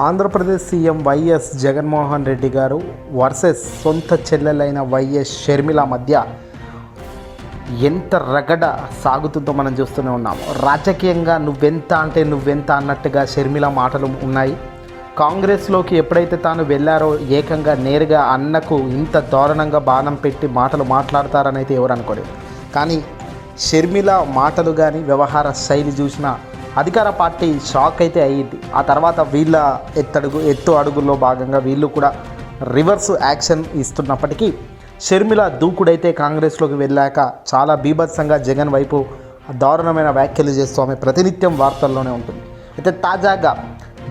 Andhra Pradesh CM YS Jaganmohan Reddy గారు versus సొంత చెల్లెలైన YS Sharmila మధ్య ఎంత రగడ సాగుతుందో మనం చూస్తూనే ఉన్నాం. రాజకీయంగా నువ్వెంత అంటే నువ్వెంత అన్నట్టుగా షర్మిల మాటలు ఉన్నాయి. కాంగ్రెస్లోకి ఎప్పుడైతే తాను వెళ్ళారో ఏకంగా నేరుగా అన్నకు ఇంత దారుణంగా బాణం పెట్టి మాటలు మాట్లాడతారని అయితే ఎవరు అనుకోలేదు. కానీ షర్మిల మాటలు కానీ వ్యవహార శైలి చూసినా అధికార పార్టీ షాక్ అయితే అయ్యింది. ఆ తర్వాత వీళ్ళ ఎత్తడుగు ఎత్తు అడుగుల్లో భాగంగా వీళ్ళు కూడా రివర్స్ యాక్షన్ ఇస్తున్నప్పటికీ షర్మిల దూకుడైతే కాంగ్రెస్లోకి వెళ్ళాక చాలా బీభత్సంగా జగన్ వైపు దారుణమైన వ్యాఖ్యలు చేస్తూ ఆమె ప్రతినిత్యం వార్తల్లోనే ఉంటుంది. అయితే తాజాగా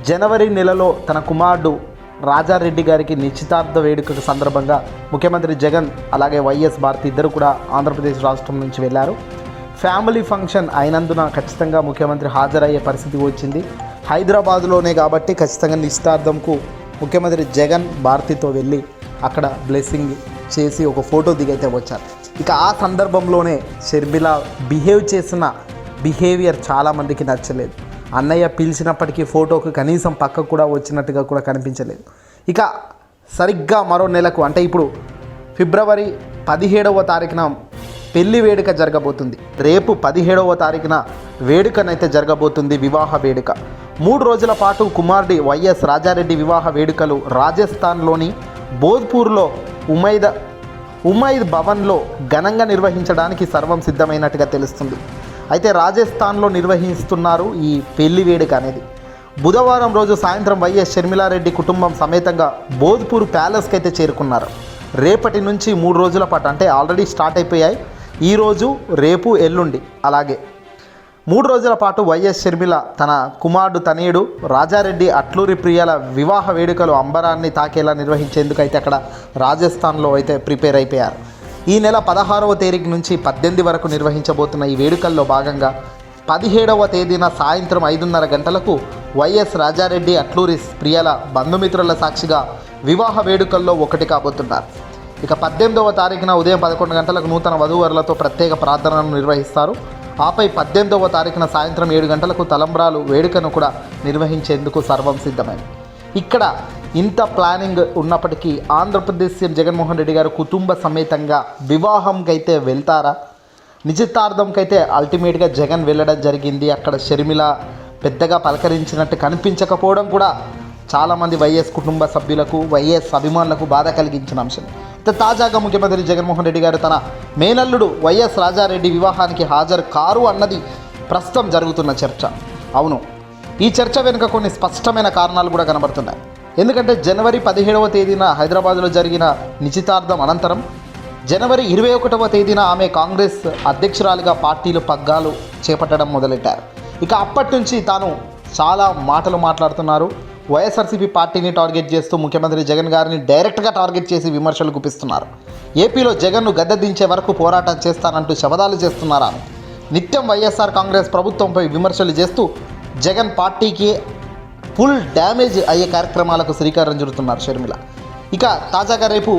జనవరి నెలలో తన కుమారుడు రాజారెడ్డి గారికి నిశ్చితార్థ వేడుక సందర్భంగా ముఖ్యమంత్రి జగన్ అలాగే వైఎస్ భారతి ఇద్దరు కూడా ఆంధ్రప్రదేశ్ రాష్ట్రం నుంచి వెళ్ళారు. ఫ్యామిలీ ఫంక్షన్ అయినందున ఖచ్చితంగా ముఖ్యమంత్రి హాజరయ్యే పరిస్థితి వచ్చింది. హైదరాబాద్లోనే కాబట్టి ఖచ్చితంగా నిశ్చితార్థంకు ముఖ్యమంత్రి జగన్ భారతితో వెళ్ళి అక్కడ బ్లెస్సింగ్ చేసి ఒక ఫోటో దిగైతే వచ్చారు. ఇక ఆ సందర్భంలోనే షర్మిల బిహేవ్ చేసిన బిహేవియర్ చాలామందికి నచ్చలేదు. అన్నయ్య పిలిచినప్పటికీ ఫోటోకు కనీసం పక్కకు కూడా వచ్చినట్టుగా కూడా కనిపించలేదు. ఇక సరిగ్గా మరో నెలకు అంటే ఇప్పుడు ఫిబ్రవరి పదిహేడవ తారీఖున పెళ్ళి వేడుక జరగబోతుంది. రేపు పదిహేడవ తారీఖున వేడుకనైతే జరగబోతుంది వివాహ వేడుక. మూడు రోజుల పాటు కుమారుడి వైఎస్ రాజారెడ్డి వివాహ వేడుకలు రాజస్థాన్లోని బోధ్పూర్లో ఉమైద ఉమైద్ భవన్లో ఘనంగా నిర్వహించడానికి సర్వం సిద్ధమైనట్టుగా తెలుస్తుంది. అయితే రాజస్థాన్లో నిర్వహిస్తున్నారు ఈ పెళ్ళి వేడుక అనేది. బుధవారం రోజు సాయంత్రం వైఎస్ షర్మిలారెడ్డి కుటుంబం సమేతంగా బోధ్పూర్ ప్యాలెస్కి అయితే చేరుకున్నారు. రేపటి నుంచి మూడు రోజుల పాటు అంటే ఆల్రెడీ స్టార్ట్ అయిపోయాయి. ఈరోజు రేపు ఎల్లుండి. అలాగే మూడు రోజుల పాటు వైఎస్ షర్మిల తన కుమారుడు తనయుడు రాజారెడ్డి అట్లూరి ప్రియాల వివాహ వేడుకలు అంబరాన్ని తాకేలా నిర్వహించేందుకు అయితే అక్కడ రాజస్థాన్లో అయితే ప్రిపేర్ అయిపోయారు. ఈ నెల పదహారవ తేదీ నుంచి పద్దెనిమిది వరకు నిర్వహించబోతున్న ఈ వేడుకల్లో భాగంగా పదిహేడవ తేదీన సాయంత్రం ఐదున్నర గంటలకు వైఎస్ రాజారెడ్డి అట్లూరి ప్రియాల బంధుమిత్రుల సాక్షిగా వివాహ వేడుకల్లో ఒకటి కాబోతున్నారు. ఇక పద్దెనిమిదవ తారీఖున ఉదయం పదకొండు గంటలకు నూతన వధూవరులతో ప్రత్యేక ప్రార్థనను నిర్వహిస్తారు. ఆపై పద్దెనిమిదవ తారీఖున సాయంత్రం ఏడు గంటలకు తలంబ్రాలు వేడుకను కూడా నిర్వహించేందుకు సర్వం సిద్ధమైంది. ఇక్కడ ఇంత ప్లానింగ్ ఉన్నప్పటికీ ఆంధ్రప్రదేశ్ సీఎం జగన్మోహన్ రెడ్డి గారు కుటుంబ సమేతంగా వివాహంకైతే వెళ్తారా? నిశ్చితార్థంకైతే అల్టిమేట్గా జగన్ వెళ్ళడం జరిగింది. అక్కడ షర్మిల పెద్దగా పలకరించినట్టు కనిపించకపోవడం కూడా చాలామంది వైఎస్ కుటుంబ సభ్యులకు వైఎస్ అభిమానులకు బాధ కలిగించిన అంశం. తాజాగా ముఖ్యమంత్రి జగన్మోహన్ రెడ్డి గారు తన మేనల్లుడు వైఎస్ రాజారెడ్డి వివాహానికి హాజరు కారు అన్నది ప్రస్తుతం జరుగుతున్న చర్చ. అవును ఈ చర్చ వెనుక కొన్ని స్పష్టమైన కారణాలు కూడా కనబడుతున్నాయి. ఎందుకంటే జనవరి పదిహేడవ తేదీన హైదరాబాద్లో జరిగిన నిశ్చితార్థం అనంతరం జనవరి ఇరవై ఒకటవ తేదీన ఆమె కాంగ్రెస్ అధ్యక్షురాలిగా పార్టీలు పగ్గాలు చేపట్టడం మొదలెట్టారు. ఇక అప్పటి నుంచి తాను చాలా మాటలు మాట్లాడుతున్నారు. వైఎస్ఆర్సీపీ పార్టీని టార్గెట్ చేస్తూ ముఖ్యమంత్రి జగన్ గారిని డైరెక్ట్గా టార్గెట్ చేసి విమర్శలు గుప్పిస్తున్నారు ఏపీలో జగన్ను గద్దె దించే వరకు పోరాటం చేస్తానంటూ శబదాలు చేస్తున్నారు? ఆమె నిత్యం వైఎస్ఆర్ కాంగ్రెస్ ప్రభుత్వంపై విమర్శలు చేస్తూ జగన్ పార్టీకి ఫుల్ డ్యామేజ్ అయ్యే కార్యక్రమాలకు శ్రీకారం చుడుతున్నారు షర్మిల. ఇక తాజాగా రేపు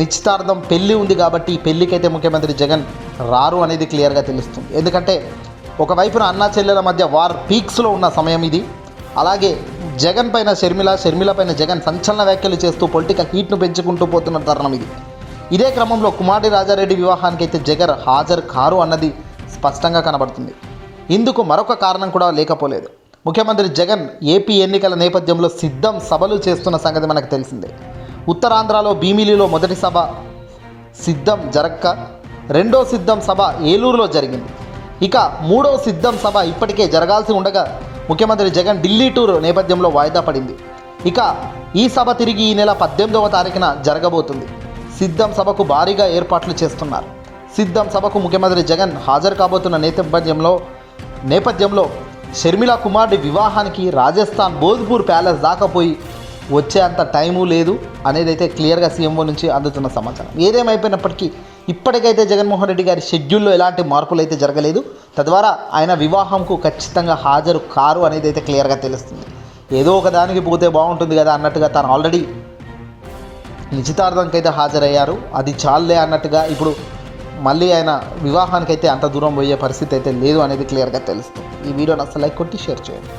నిశ్చితార్థం పెళ్ళి ఉంది కాబట్టి పెళ్ళికైతే ముఖ్యమంత్రి జగన్ రారు అనేది క్లియర్గా తెలుస్తుంది. ఎందుకంటే ఒకవైపున అన్నా చెల్లెల మధ్య వార్ పీక్స్లో ఉన్న సమయం ఇది. అలాగే జగన్ పైన షర్మిల షర్మిల పైన జగన్ సంచలన వ్యాఖ్యలు చేస్తూ పొలిటికల్ హీట్ను పెంచుకుంటూ పోతున్న తరుణం ఇది. ఇదే క్రమంలో కుమారి రాజారెడ్డి వివాహానికి అయితే జగన్ హాజరు కారు అన్నది స్పష్టంగా కనబడుతుంది. ఇందుకు మరొక కారణం కూడా లేకపోలేదు. ముఖ్యమంత్రి జగన్ ఏపీ ఎన్నికల నేపథ్యంలో సిద్ధం సభలు చేస్తున్న సంగతి మనకు తెలిసిందే. ఉత్తరాంధ్రలో భీమిలిలో మొదటి సభ సిద్ధం జరక్క రెండో సిద్ధం సభ ఏలూరులో జరిగింది. ఇక మూడో సిద్ధం సభ ఇప్పటికే జరగాల్సి ఉండగా ముఖ్యమంత్రి జగన్ ఢిల్లీ టూర్ నేపథ్యంలో వాయిదా పడింది. ఇక ఈ సభ తిరిగి ఈ నెల పద్దెనిమిదవ తారీఖున జరగబోతుంది. సిద్ధం సభకు భారీగా ఏర్పాట్లు చేస్తున్నారు. సిద్ధం సభకు ముఖ్యమంత్రి జగన్ హాజరు కాబోతున్న నేపథ్యంలో నేపథ్యంలో షర్మిల కుమారుడి వివాహానికి రాజస్థాన్ బోధ్పూర్ ప్యాలెస్ దాకపోయి వచ్చే అంత టైము లేదు అనేది అయితే క్లియర్గా సీఎంఓ నుంచి అందుతున్న సమాచారం. ఏదేమైపోయినప్పటికీ ఇప్పటికైతే జగన్మోహన్ రెడ్డి గారి షెడ్యూల్లో ఎలాంటి మార్పులు అయితే జరగలేదు తద్వారా ఆయన వివాహంకు ఖచ్చితంగా హాజరు కారు అనేది అయితే క్లియర్గా తెలుస్తుంది. ఏదో ఒక దానికి పోతే బాగుంటుంది కదా అన్నట్టుగా తాను ఆల్రెడీ నిశ్చితార్థంకి అయితే హాజరయ్యారు. అది చాలే అన్నట్టుగా ఇప్పుడు మళ్ళీ ఆయన వివాహానికైతే అంత దూరం పోయే పరిస్థితి అయితే లేదు అనేది క్లియర్గా తెలుస్తుంది. ఈ వీడియోని అసలు లైక్ కొట్టి షేర్ చేయండి.